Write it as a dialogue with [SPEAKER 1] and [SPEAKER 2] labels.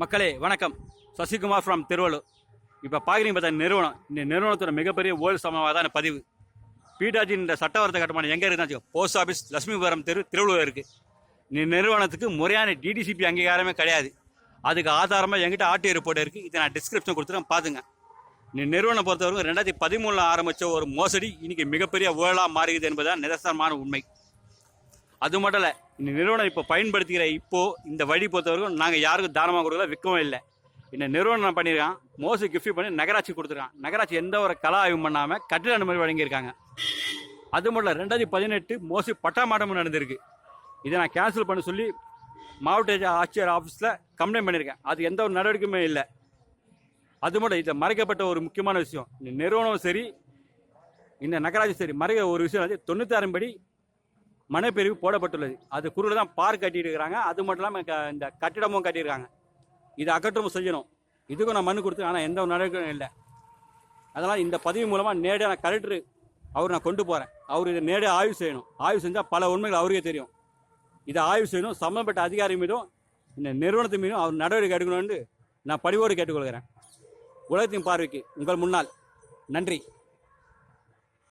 [SPEAKER 1] மக்களே வணக்கம். சசிகுமார் ஃப்ரம் திருவள்ளூர். இப்போ பார்க்குறீங்க பார்த்தா நிறுவனம். இந்த நிறுவனத்தோட மிகப்பெரிய ஓல் சமவாதான பதிவு. பீட்டாஜி இந்த சட்டவரத்த கட்டுமானம் எங்கே இருக்குன்னு போஸ்ட் ஆஃபீஸ் லட்சுமிபுரம் தெரு திருவள்ளூர் இருக்குது இந்த நிறுவனத்துக்கு முறையான டிடிசிபி அங்கீகாரமே கிடையாது. அதுக்கு ஆதாரமாக எங்கிட்ட ஆர்டிஓ ரிப்போர்ட் இருக்குது இதை நான் டிஸ்கிரிப்ஷன் கொடுத்துருக்கேன் பார்த்துங்க இந்த நிறுவனம் பொறுத்தவரைக்கும் ரெண்டாயிரத்தி பதிமூணில் ஆரம்பித்த ஒரு மோசடி இன்றைக்கி மிகப்பெரிய ஊழலாக என்பது என்பதுதான் நிதர்சனமான உண்மை. அது மட்டும் இல்லை இந்த நிறுவனம் இப்போ பயன்படுத்திக்கிற இப்போது இந்த வழி பொறுத்தவரைக்கும் நாங்கள் யாருக்கும் தானமாக கொடுக்கல விற்கவும் இல்லை. இந்த நிறுவனம் நான் பண்ணியிருக்கான் மோசி கிஃப்ட் பண்ணி நகராட்சி கொடுத்துருக்கான். நகராட்சி எந்த ஒரு கலா ஆய்வும் பண்ணாமல் கட்டிட அனுமதி வழங்கியிருக்காங்க. அது மட்டும் இல்லை ரெண்டாயிரத்தி பதினெட்டு மோசி பட்டாமாட்டமும் நடந்திருக்கு. இதை நான் கேன்சல் பண்ண சொல்லி மாவட்ட ஆட்சியர் ஆஃபீஸில் கம்ப்ளைண்ட் பண்ணியிருக்கேன். அது எந்த ஒரு நடவடிக்கையுமே இல்லை. அது மட்டும் இதில் மறைக்கப்பட்ட ஒரு முக்கியமான விஷயம். இந்த நிறுவனம் சரி இந்த நகராட்சி சரி மறைக்க ஒரு விஷயம் வந்து தொண்ணூத்தாறு படி மனப்பிரிவு போடப்பட்டுள்ளது. அது குறுகில் தான் பார்க் கட்டிட்டு இருக்கிறாங்க அது மட்டும் இல்லாமல் க- இந்த கட்டிடமும் கட்டியிருக்காங்க. இது அகற்றமும் செய்யணும் இதுக்கும் நான் மனு கொடுத்து ஆனால் எந்த ஒரு நடவடிக்கையும் இல்லை. அதனால் இந்த பதிவு மூலமாக நேரடியாக நான் கலெக்டர் அவர் நான் கொண்டு போகிறேன் அவர் இதை நேரடியாக ஆய்வு செய்யணும். ஆய்வு செஞ்சால் பல உண்மைகள் அவருக்கே தெரியும். இதை ஆய்வு செய்யணும். சம்மந்தப்பட்ட அதிகாரி மீதும் இந்த நிறுவனத்தின் மீதும் அவர் நடவடிக்கை எடுக்கணும்னு நான் படிவோடு கேட்டுக்கொள்கிறேன். உலகத்தின் பார்வைக்கு உங்கள் முன்னால். நன்றி.